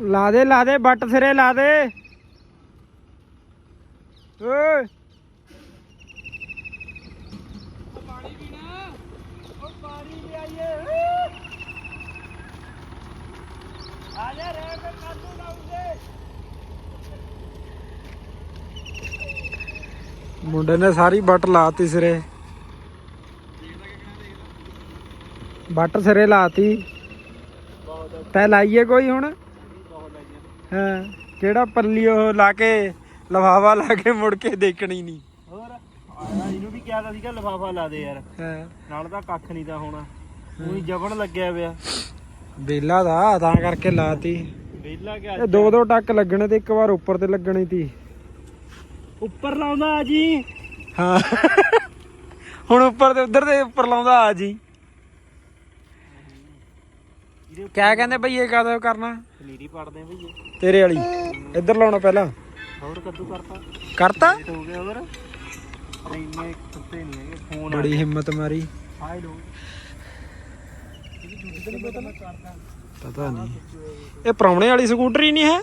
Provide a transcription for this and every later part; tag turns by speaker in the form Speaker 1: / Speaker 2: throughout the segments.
Speaker 1: ਲਾ ਦੇ ਲਾ ਦੇ ਬੱਟ ਸਿਰੇ ਲਾ ਦੇ। ਓਏ। ਪਾਣੀ ਪੀਣਾ ਉਹ ਪਾਣੀ ਲੈ ਆਈਏ ਆ ਜਾ ਰੇ ਮੈਂ ਕਾਦੂ ਲਾਉਂਦੇ ਮੁੰਡੇ ਨੇ ਸਾਰੀ। ਬੱਟ ਲਾਤੀ ਸਿਰੇ ਬੱਟ ਸਿਰੇ ਲਾਤੀ ਤੈ ਲਾਈਏ ਕੋਈ ਹੁਣ? ਹਾਂ ਕਿਹੜਾ ਪੱਲੀ ਉਹ ਲਾ ਕੇ ਲਫਾਫਾ ਲਾ ਕੇ ਮੁੜ ਕੇ ਦੇਖਣੀ ਨਹੀਂ।
Speaker 2: ਹੋਰ ਆਇਆ ਇਹਨੂੰ ਵੀ ਕਿਹਾ ਤਾਂ ਸੀਗਾ ਲਫਾਫਾ ਲਾ ਦੇ ਯਾਰ।
Speaker 1: ਹਾਂ।
Speaker 2: ਨਾਲ ਤਾਂ ਕੱਖ ਨਹੀਂ ਤਾਂ ਹੋਣਾ। ਉਹੀ ਜਬਣ ਲੱਗਿਆ ਪਿਆ।
Speaker 1: ਬੇਲਾ ਦਾ ਤਾਂ ਕਰਕੇ ਲਾਤੀ।
Speaker 2: ਗਿਆ
Speaker 1: ਇਹ ਦੋ ਦੋ ਟੱਕ ਲੱਗਣੇ ਤੇ ਇੱਕ ਵਾਰ ਉੱਪਰ ਤੇ ਲੱਗਣੀ ਤੀ।
Speaker 2: ਉੱਪਰ ਲਾਉਂਦਾ ਆ ਜੀ।
Speaker 1: ਹਾਂ। ਹੁਣ ਉੱਪਰ ਤੇ ਉਧਰ ਤੇ ਉੱਪਰ ਲਾਉਂਦਾ ਆ ਜੀ। ਕਿਆ ਕਹਿੰਦੇ ਬਈ ਇਹ ਕਦੋਂ ਕਰਨਾ?
Speaker 2: ਪਨੀਰੀ ਪੜਦੇ ਭਈਏ
Speaker 1: ਤੇਰੇ ਵਾਲੀ। ਇੱਧਰ ਲਾਉਣਾ ਪਹਿਲਾਂ।
Speaker 2: ਹੋਰ ਕੱਦੂ ਕਰਤਾ।
Speaker 1: ਕਰਤਾ?
Speaker 2: ਹੋ ਗਿਆ ਹੋਰ। ਇੰਨੇ ਕੁੱਤੇ ਨਹੀਂ ਹੈਗੇ ਫੋਨ
Speaker 1: ਬੜੀ ਹਿੰਮਤ ਮਾਰੀ।
Speaker 2: Hello.
Speaker 1: ਪਤਾ ਨਹੀਂ ਇਹ ਪ੍ਰਾਹੁਣੇ ਵਾਲੀ ਸਕੂਟਰੀ ਨਹੀਂ ਹੈ?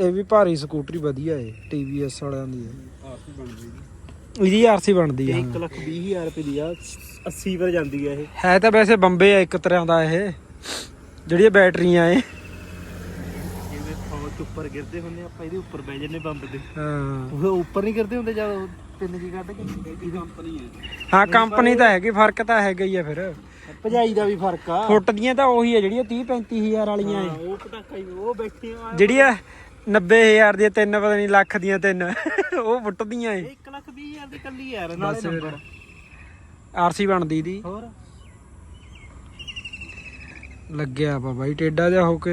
Speaker 1: ਇਹ ਵੀ ਭਾਰੀ ਸਕੂਟਰੀ ਵਧੀਆ ਏ TVS ਵਾਲਿਆਂ ਦੀ ਹੈ
Speaker 2: ਆਰਸੀ ਬਣ ਗਈ
Speaker 1: ਇਹਦੀ ਆਰਸੀ ਬਣਦੀ ਹੈ
Speaker 2: 1 ਲੱਖ 20 ਹਜ਼ਾਰ ਰੁਪਏ ਦੀ ਆ 80 ਪਰ ਜਾਂਦੀ ਆ ਇਹ।
Speaker 1: ਹੈ ਤਾਂ ਵੈਸੇ ਬੰਬੇ ਆ ਇੱਕ ਤਰ੍ਹਾਂ ਦਾ ਇਹ। ਜਿਹੜੀਆਂ ਬੈਟਰੀਆਂ ਏ
Speaker 2: ਜਿਵੇਂ ਫੌਜ ਉੱਪਰ ਗਿਰਦੇ ਹੁੰਦੇ ਆਪਾਂ ਇਹਦੇ ਉੱਪਰ ਬਹਿ ਜੰਨੇ ਬੰਬ ਦੇ
Speaker 1: ਹਾਂ।
Speaker 2: ਉਹ ਉੱਪਰ ਨਹੀਂ ਗਿਰਦੇ ਹੁੰਦੇ ਜਦ ਤਿੰਨ ਜੀ ਕੱਢ ਕੇ। ਇਹਦੀ ਕੰਪਨੀ ਹੈ।
Speaker 1: ਹਾਂ ਕੰਪਨੀ ਤਾਂ ਹੈਗੀ ਫ਼ਰਕ ਤਾਂ ਹੈਗਾ ਹੀ ਆ ਫਿਰ।
Speaker 2: ਭਜਾਈ ਦਾ ਵੀ ਫ਼ਰਕ ਆ।
Speaker 1: ਫੁੱਟ ਦੀਆਂ ਤਾਂ ਉਹੀ ਆ ਜਿਹੜੀਆਂ 30 35000 ਵਾਲੀਆਂ ਏ
Speaker 2: ਉਹ ਪਟਾਕਾ ਹੀ ਉਹ ਬੈਠੇ ਆ।
Speaker 1: ਜਿਹੜੀਆਂ 90000 ਦੀਆਂ ਤਿੰਨ ਪਤਾ ਨਹੀਂ ਲੱਖ ਦੀਆਂ ਤਿੰਨ ਉਹ ਫੁੱਟਦੀਆਂ ਏ
Speaker 2: 1 ਲੱਖ 20 ਹਜ਼ਾਰ ਦੀ ਕੱਲੀ ਯਾਰ ਨਾਲੇ। ਨੰਬਰ
Speaker 1: ਆਰਸੀ ਬਣਦੀ ਦੀ।
Speaker 2: ਹੋਰ?
Speaker 1: ਲੱਗਿਆ ਵਾ ਬਾਈ ਟੇਡਾ ਜਿਹਾ ਹੋ ਕੇ।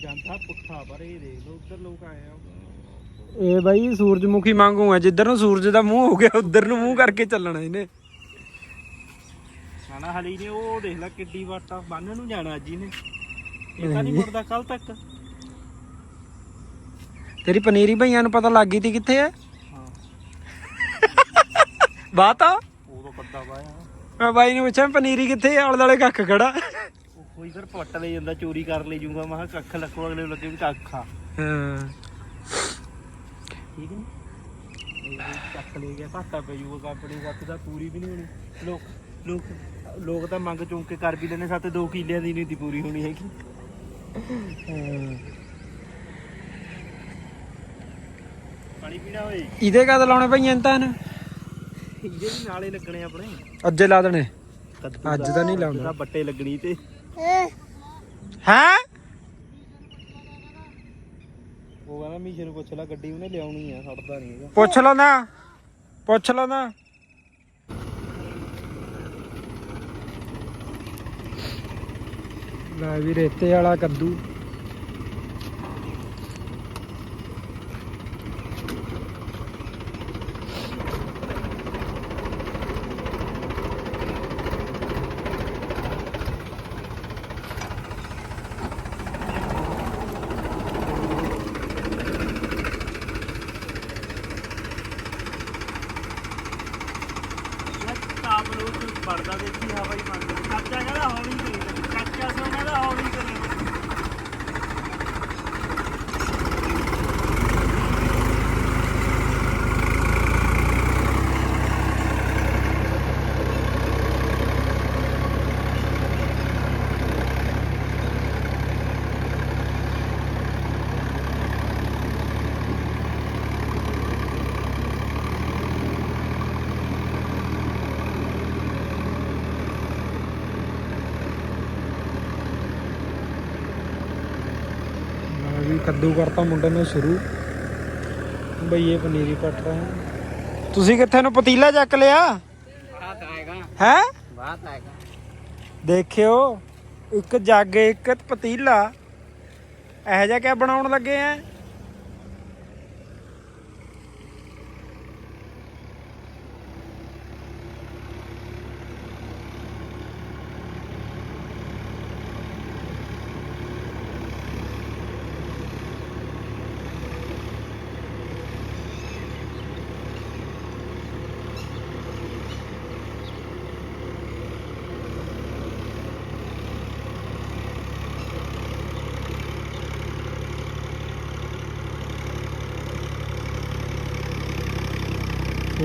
Speaker 2: ਜਾਂਦਾ ਪੁੱਠਾ ਪਰ ਇਹ ਦੇਖ ਲੋ ਉਧਰ ਲੋਕ ਆਏ ਆ।
Speaker 1: ਇਹ ਬਾਈ ਸੂਰਜਮੁਖੀ ਵਾਂਗੂ ਆ ਜਿੱਧਰ ਨੂੰ ਸੂਰਜ ਦਾ ਮੂੰਹ ਹੋ ਗਿਆ ਉਧਰ ਨੂੰ ਮੂੰਹ ਕਰਕੇ ਚੱਲਣਾ ਇਹਨੇ।
Speaker 2: ਨਾਨਾ ਹਲੀ ਨੇ ਉਹ ਦੇਖ ਲੈ ਕਿੱਡੀ ਵਾਟਾ ਬੰਨ ਨੂੰ ਜਾਣਾ ਅੱਜ ਇਹਨੇ। ਇਹ ਤਾਂ ਨਹੀਂ ਮੁੜਦਾ ਕੱਲ ਤੱਕ।
Speaker 1: ਤੇਰੀ ਪਨੀਰੀ ਭਈਆਂ ਨੂੰ ਪਤਾ ਲੱਗ ਗਈ ਤੀ ਕਿੱਥੇ ਆ
Speaker 2: ਹਾਂ।
Speaker 1: ਬਾਤ? ਆ
Speaker 2: ਉਦੋਂ ਕੱਦਾ ਪਾਇਆ।
Speaker 1: ਮੈਂ ਬਾਈ ਨੂੰ ਪੁੱਛਿਆ ਪਨੀਰੀ ਕਿੱਥੇ ਆਲੇ ਦੁਆਲੇ ਕੱਖ ਖੜਾ।
Speaker 2: ਕੋਈ ਫਿਰ ਪੱਟ ਲੈ ਜਾਂਦਾ ਚੋਰੀ ਕਰ ਲੈ ਜੂਗਾ ਮੈਂ ਕਿਹਾ ਕੱਖ ਲੱਕੋ ਅਗਲੇ ਨੂੰ ਲੱਗੇ ਵੀ ਕੱਖ ਆ।
Speaker 1: ਹਾਂ
Speaker 2: ਠੀਕ ਨਹੀਂ ਚੱਕ ਲੈ ਗਿਆ ਘਾਟਾ ਪੈ ਜੂਗਾ ਕੰਪਨੀ ਸੱਤ ਦਾ ਪੂਰੀ ਵੀ ਨਹੀਂ ਹੋਣੀ। ਲੋਕ ਲੋਕ ਲੋਕ ਤਾਂ ਮੰਗ ਚੁੰਕ ਕੇ ਕਰ ਵੀ ਲੈਣੇ ਸੱਤ ਦੋ ਕਿੱਲਿਆਂ ਦੀ ਨਹੀਂ ਦੀ ਪੂਰੀ ਹੋਣੀ ਹੈਗੀ। ਪਾਣੀ ਪੀਣਾ ਓਏ।
Speaker 1: ਇਹਦੇ ਕਦ ਲਾਉਣੇ ਭਈਆਂ ਤਾਂ
Speaker 2: ਇਹਦੇ ਵੀ ਨਾਲੇ ਲੱਗਣੇ ਆਪਣੇ।
Speaker 1: ਅੱਜੇ ਲਾ ਦੇਣੇ। ਅੱਜ ਤਾਂ ਨਹੀਂ।
Speaker 2: ਤਾਂ ਬੱਟੇ ਲੱਗਣੀ ਤੇ।
Speaker 1: ਹੈ?
Speaker 2: ਉਹ ਕਹਿੰਦਾ ਮੀਸ਼ੇ ਨੂੰ ਪੁੱਛ ਲੈ ਗੱਡੀ ਉਹਨੇ ਲਿਆਉਣੀ ਆ ਛੱਡਦਾ ਨਹੀਂ ਹੈਗਾ।
Speaker 1: ਪੁੱਛ ਲਓ ਨਾ ਪੁੱਛ ਲਓ ਨਾ ਲੈ ਵੀ ਰੇਤੇ ਵਾਲਾ ਕੱਦੂ।
Speaker 2: ਲੋਕ ਵੜਦਾ ਦੇਖੀ ਹਵਾ ਹੀ ਮੰਨ ਚਾਚਾ ਕਹਿੰਦਾ ਹੌਲੀ
Speaker 1: ਕੱਦੂ ਕਰਤਾ ਮੁੰਡੇ ਨੇ ਸ਼ੁਰੂ। ਬਈਏ ਪਨੀਰੀ ਪੱਟ ਰਹੇ ਹਨ। ਤੁਸੀਂ ਕਿੱਥੇ ਨੂੰ ਪਤੀਲਾ ਚੱਕ ਲਿਆ?
Speaker 2: ਬਾਤ ਆਏਗਾ।
Speaker 1: ਹੈ?
Speaker 2: ਬਾਤ ਆਏਗਾ।
Speaker 1: ਦੇਖਿਓ ਇੱਕ ਜੱਗ ਇੱਕ ਪਤੀਲਾ। ਇਹੋ ਜਿਹਾ ਕਿਆ ਬਣਾਉਣ ਲੱਗੇ ਆ?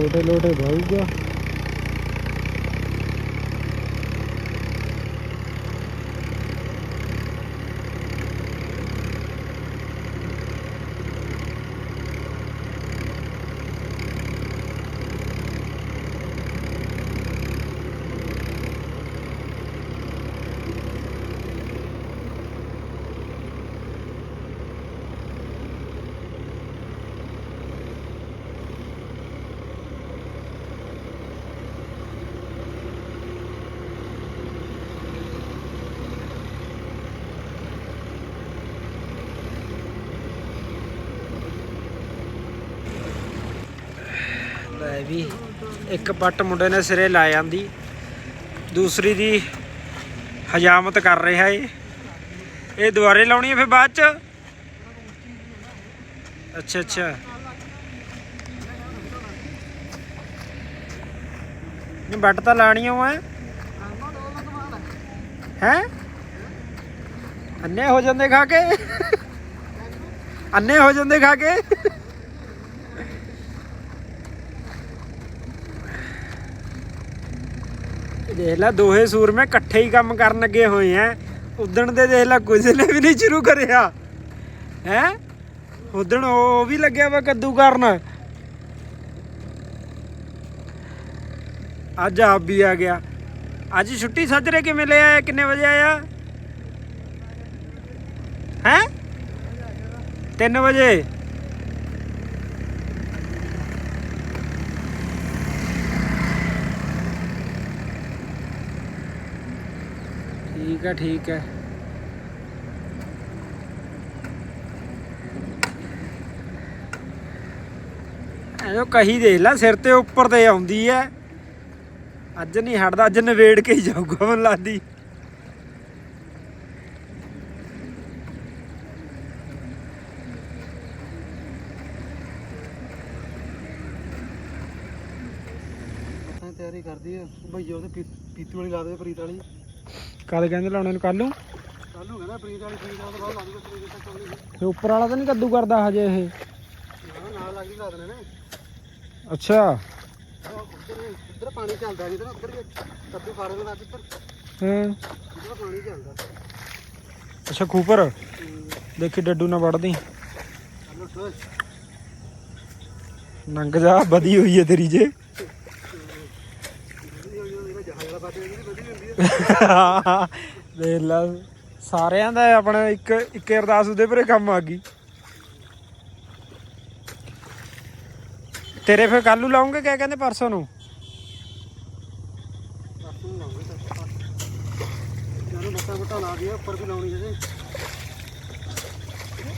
Speaker 1: લોટે લોટે ભાવ ગયો. ਲੈ ਵੀ ਇੱਕ ਪੱਟ ਮੁੰਡੇ ਨੇ ਸਿਰੇ ਲਾ ਜਾਂਦੀ ਦੂਸਰੀ ਦੀ ਹਜਾਮਤ ਕਰ ਰਿਹਾ ਏ। ਇਹ ਦੁਬਾਰੇ ਲਾਉਣੀ ਹੈ ਫਿਰ ਬਾਅਦ ਚ? ਅੱਛਾ ਅੱਛਾ। ਨਹੀਂ ਬੱਟ ਤਾਂ ਲਾਣੀ ਓ ਐ ਹੈ? ਅੰਨੇ ਹੋ ਜਾਂਦੇ ਖਾ ਕੇ? ਅੰਨੇ ਹੋ ਜਾਂਦੇ ਖਾ ਕੇ? ਦੇਖ ਲੈ, ਦੋਹੇ ਸੂਰਮੇ ਇਕੱਠੇ ਹੀ ਕੰਮ ਕਰਨ ਲੱਗੇ ਹੋਏ ਆ ਉਦਣ ਦੇ ਦੇਖ ਲੈ, ਕੁਝ ਨੇ ਵੀ ਨਹੀਂ ਸ਼ੁਰੂ ਕਰਿਆ। ਹੈ? ਉਦਣ ਉਹ ਵੀ ਲੱਗਿਆ ਵਾ ਕੱਦੂ ਕਰਨ। ਅੱਜ ਆਪ ਵੀ ਆ ਗਿਆ। ਅੱਜ ਛੁੱਟੀ ਸੱਜਰੇ ਕਿਵੇਂ ਲੈ ਆਇਆ, ਕਿੰਨੇ ਵਜੇ ਆਇਆ? ਹੈ? 3 ਵਜੇ? ਠੀਕ ਹੈ। ਠੀਕ ਹੈ ਐਨੋ ਕਹੀ ਦੇਖ ਲੈ, ਸਿਰ ਤੇ ਉੱਪਰ ਤੇ ਆਉਂਦੀ ਐ ਅੱਜ ਨਹੀਂ ਹਟਦਾ, ਅੱਜ ਨਵੇੜ ਕੇ ਹੀ ਜਾਊਗਾ, ਮਨ ਲਾਦੀ
Speaker 3: ਤਿਆਰੀ ਕਰਦੀ ਆ? ਭਈਏ ਉਹਦੇ ਪੀਤੂ ਵਾਲੀ ਲਾ ਦੇ ਪ੍ਰੀਤ ਵਾਲੀ।
Speaker 1: ਕਦ ਕਹਿੰਦੇ ਲਾਉਣੇ ਨੂੰ ਕੱਲ ਨੂੰ?
Speaker 3: ਕੱਲ ਨੂੰ ਕਹਿੰਦਾ ਪ੍ਰੀਤ ਵਾਲੀ ਪ੍ਰੀਤ ਵਾਲੀ ਬਾਅਦ ਲਾ ਦੂਗਾ ਪ੍ਰੀਤ ਤੱਕ ਆਉਣੀ
Speaker 1: ਤੇ ਉੱਪਰ ਵਾਲਾ ਤਾਂ ਨਹੀਂ ਕੱਦੂ ਕਰਦਾ ਹਜੇ ਇਹ?
Speaker 3: ਨਾਲ ਲੱਗਦੀ ਲਾ ਦੇਣੇ ਨੇ।
Speaker 1: ਅੱਛਾ।
Speaker 3: ਉੱਧਰ ਪਾਣੀ ਚੱਲਦਾ ਜਿੱਧਰ ਉੱਧਰ ਕੱਦੂ ਫਾੜੇ ਲਗਾ ਉੱਧਰ।
Speaker 1: ਹਾਂ।
Speaker 3: ਉੱਧਰ ਪਾਣੀ ਚੱਲਦਾ।
Speaker 1: ਅੱਛਾ ਖੂਪਰ? ਦੇਖੀ ਡੱਡੂ ਨਾ ਵੜਦੀ ਨੰਗ ਜਾ ਵਧੀ ਹੋਈ ਹੈ ਤੇਰੀ ਜੇ
Speaker 3: ਜਹਾਜ਼ ਵਾਲਾ ਬਾਟੇ ਜਿਹੜੀ ਵਧੀ ਹੁੰਦੀ ਆ
Speaker 1: ਦੇਖ ਲਾ ਸਾਰਿਆਂ ਦਾ ਆਪਣਾ ਇੱਕ ਇੱਕ ਅਰਦਾਸ ਉਹਦੇ ਪਰੇ ਕੰਮ ਆ ਗਈ। ਤੇਰੇ ਫਿਰ ਕੱਲ ਲਾਉਂਗੇ ਕਿਆ ਕਹਿੰਦੇ ਪਰਸੋਂ ਨੂੰ?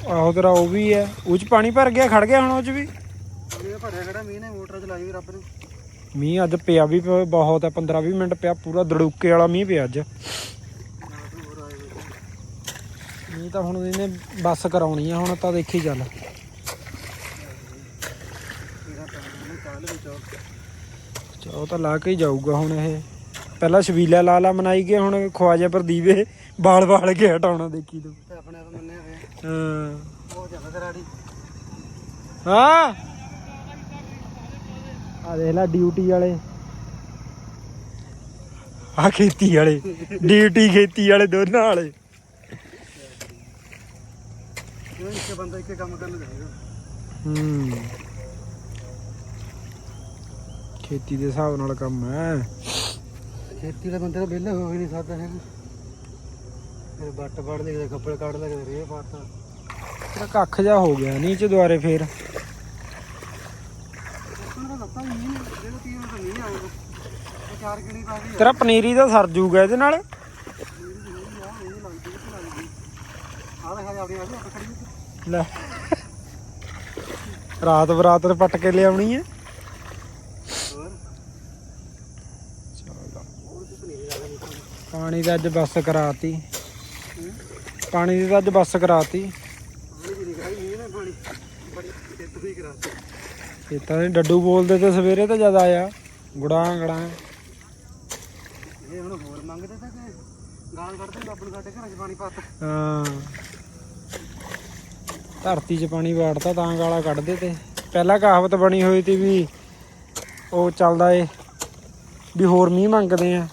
Speaker 1: ਆਹੋ ਤੇਰਾ ਉਹ ਵੀ ਹੈ। ਉਹ ਚ ਪਾਣੀ ਭਰ ਗਿਆ ਖੜ ਗਿਆ ਹੁਣ ਉਹ ਚ ਵੀ।
Speaker 3: ਇਹ ਭਰਿਆ ਕਿਹੜਾ ਮੀਂਹ ਨੇ ਮੋਟਰ ਚਲਾਈ ਰੱਬ ਨੇ।
Speaker 1: ਮੀਂਹ ਅੱਜ ਪਿਆ ਵੀ ਬਹੁਤ ਹੈ 15 20 ਮਿੰਟ ਪਿਆ ਪੂਰਾ ਦੜੂਕੇ ਵਾਲਾ ਮੀਂਹ ਪਿਆ ਅੱਜ। ਮੀਂਹ ਤਾਂ ਹੁਣ ਇਹਨੇ ਬੱਸ ਕਰਾਉਣੀ ਆ ਹੁਣ ਤਾਂ ਦੇਖੀ ਚੱਲ।
Speaker 3: ਤੇਰਾ ਪੈਣਾ ਨੇ ਕੱਲ ਵਿੱਚ ਉਹ
Speaker 1: ਚਾ ਉਹ ਤਾਂ ਲਾ ਕੇ ਹੀ ਜਾਊਗਾ ਹੁਣ ਇਹ। ਪਹਿਲਾਂ ਸ਼ਬੀਲਾ ਲਾ ਲਾ ਮਨਾਈ ਗਏ ਹੁਣ ਖਵਾਜਾ ਪਰ ਦੀਵੇ ਬਾਲ ਬਾਲ ਕੇ ਹਟਾਉਣਾ ਦੇਖੀ ਤੂੰ।
Speaker 3: ਆਪਣੇ ਆਪ ਮੰਨੇ ਹੋਏ
Speaker 1: ਹਾਂ। ਹਾਂ। ਆ ਦੇਖ ਲੈ ਡਿਊਟੀ ਵਾਲੇ। ਆ ਖੇਤੀ ਵਾਲੇ ਡਿਊਟੀ ਖੇਤੀ ਵਾਲੇ ਦੋਨਾਂ ਵਾਲੇ।
Speaker 3: ਇਹ ਇੱਕ ਬੰਦਾ ਇੱਕ ਕੰਮ ਕਰਨ ਜਾਏਗਾ?
Speaker 1: ਹੂੰ। ਖੇਤੀ ਦੇ ਹਿਸਾਬ ਨਾਲ ਕੰਮ ਹੈ।
Speaker 3: ਖੇਤੀ ਦੇ ਬੰਦੇ ਤਾਂ ਵਿਹਲੇ ਹੋ ਹੀ ਨਹੀਂ ਸਕਦਾ ਹੈਗਾ ਫਿਰ ਬੱਟ ਲੈ ਕਿਤੇ ਕੱਪੜੇ ਕੱਢ ਲੈ ਕਿਤੇ ਰੇਹ ਪਾਤਾ।
Speaker 1: ਤੇਰਾ ਕੱਖ ਜਾ ਹੋ ਗਿਆ ਨੀਚ ਦੁਆਰੇ ਫੇਰ
Speaker 3: ਉਹਨਾਂ ਦਾ ਲੱਤਾਂ ਨਹੀਂ ਨੇ ਜਿਹੜਾ ਤੀਰ ਤਾਂ
Speaker 1: ਪਨੀਰੀ ਦਾ ਸਰ ਜੂਗਾ ਇਹਦੇ ਨਾਲ।
Speaker 3: ਲੈ।
Speaker 1: ਰਾਤ ਬਰਾਤ ਤੇ ਪੱਟ ਕੇ ਲਿਆਉਣੀ ਹੈ ਪਾਣੀ ਦਾ ਅੱਜ ਬੱਸ ਕਰਾਤੀ। ਪਾਣੀ ਦੀ ਤਾਂ ਅੱਜ ਬੱਸ ਕਰਾਤੀ।
Speaker 3: ਪਾਣੀ ਦੀ ਨਿਗਰਾਨੀ ਨਹੀਂ ਨੇ ਪਾਣੀ। ਬੜੀ ਟਿੱਪ ਹੀ ਕਰਾਤੀ।
Speaker 1: ਇਹ ਤਾਂ ਇਹ ਡੱਡੂ ਬੋਲਦੇ ਤੇ ਸਵੇਰੇ ਤਾਂ ਜ਼ਿਆਦਾ ਆਇਆ ਗੁੜਾਂ ਗੜਾਂ।
Speaker 3: ਇਹ ਹੁਣ ਹੋਰ ਮੰਗਦੇ ਤਾਂ ਕਿ ਗਾਲ ਕੱਢਦੇ ਨੂੰ ਸਾਡੇ ਘਰਾਂ 'ਚ ਪਾਣੀ ਪਾਤਾ
Speaker 1: ਹਾਂ। ਧਰਤੀ 'ਚ ਪਾਣੀ ਵਾੜਤਾ ਤਾਂ ਗਾਲਾਂ ਕੱਢਦੇ ਤੇ। ਪਹਿਲਾਂ ਕਹਾਵਤ ਬਣੀ ਹੋਈ ਤੀ ਵੀ ਉਹ ਚੱਲਦਾ ਏ ਵੀ ਹੋਰ ਮੀਂਹ ਮੰਗਦੇ ਆ।